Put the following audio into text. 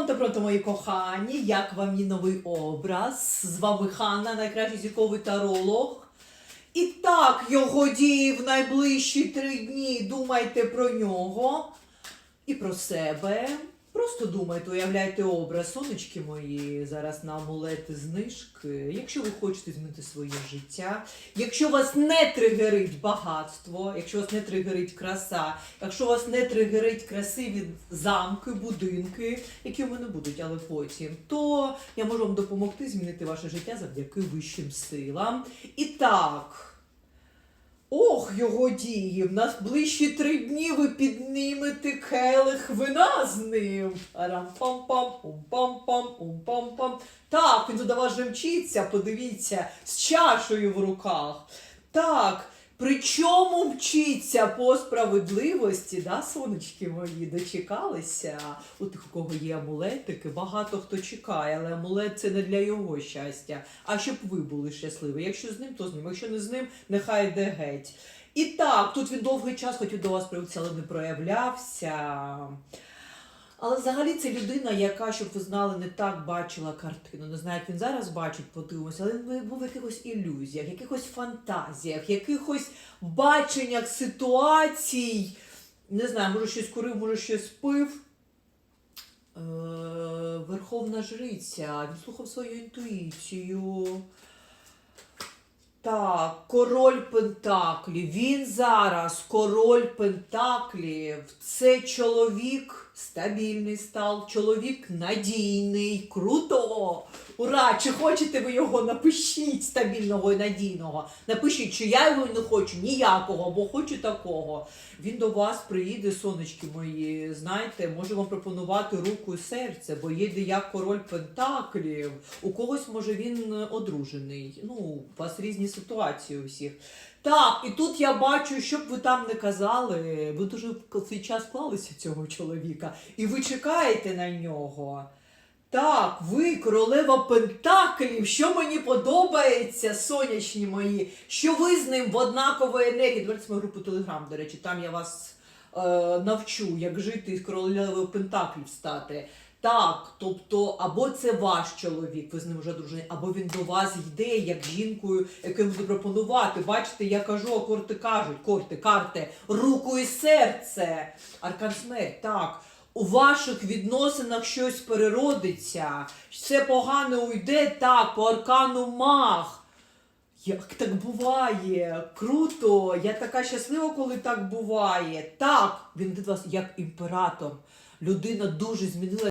Пронто, пронто, мої кохані, як вам мій новий образ? З вами Ханна, найкращий зірковий таролог. І так, його дії в найближчі три дні. Думайте про нього і про себе. Просто думайте, уявляйте образ, сонечки мої, зараз на амулети знижки. Якщо ви хочете змінити своє життя, якщо вас не тригерить багатство, якщо вас не тригерить краса, якщо вас не тригерить красиві замки, будинки, які в мене будуть, але потім, то я можу вам допомогти змінити ваше життя завдяки вищим силам. І так. Ох, його дії! В нас ближчі три дні ви піднімете келих вина з ним. Арам-пам-пам, ум-пам-пам, ум-пам-пам. Так, він туди вас же мчиться, подивіться, з чашею в руках. Так, причому мчиться по справедливості, да, сонечки мої, дочекалися. У у кого є амулетики, багато хто чекає, але амулет це не для його щастя, а щоб ви були щасливі. Якщо з ним, то з ним. Якщо не з ним, нехай йде геть. І так, тут він довгий час хотів до вас проявитися, але не проявлявся. Але взагалі це людина, яка, щоб ви знали, не так бачила картину. Не знаю, як він зараз бачить, подивимося, але він був в якихось ілюзіях, якихось фантазіях, якихось баченнях ситуацій. Не знаю, може щось курив, може щось пив. Е, Верховна жриця, він слухав свою інтуїцію. Так, король Пентаклів. Він зараз король Пентаклів. Це чоловік стабільний став, чоловік надійний, круто. Ура! Чи хочете ви його? Напишіть стабільного і надійного. Напишіть, чи я його не хочу, ніякого, бо хочу такого. Він до вас приїде, сонечки мої. Знаєте, може вам пропонувати руку і серце, бо їде як король Пентаклів. У когось, може, він одружений. Ну, у вас різні ситуації у всіх. Так, і тут я бачу, щоб ви там не казали, ви дуже в цей час клалися цього чоловіка, і ви чекаєте на нього. Так, ви королева Пентаклів, що мені подобається, сонячні мої, що ви з ним в однаковій енергії. Давайте мою групу Телеграм, до речі, там я вас е, навчу, як жити з королевою Пентаклів стати. Так, тобто, або це ваш чоловік, ви з ним вже дружені, або він до вас йде як жінкою, яку буде. Бачите, я кажу, а корти кажуть, корти, карти, руку і серце. Аркан смерть, так. У ваших відносинах щось переродиться, все погано уйде так, по аркану мах. Як так буває? Круто! Я така щаслива, коли так буває. Так, він від вас як імператор. Людина дуже змінила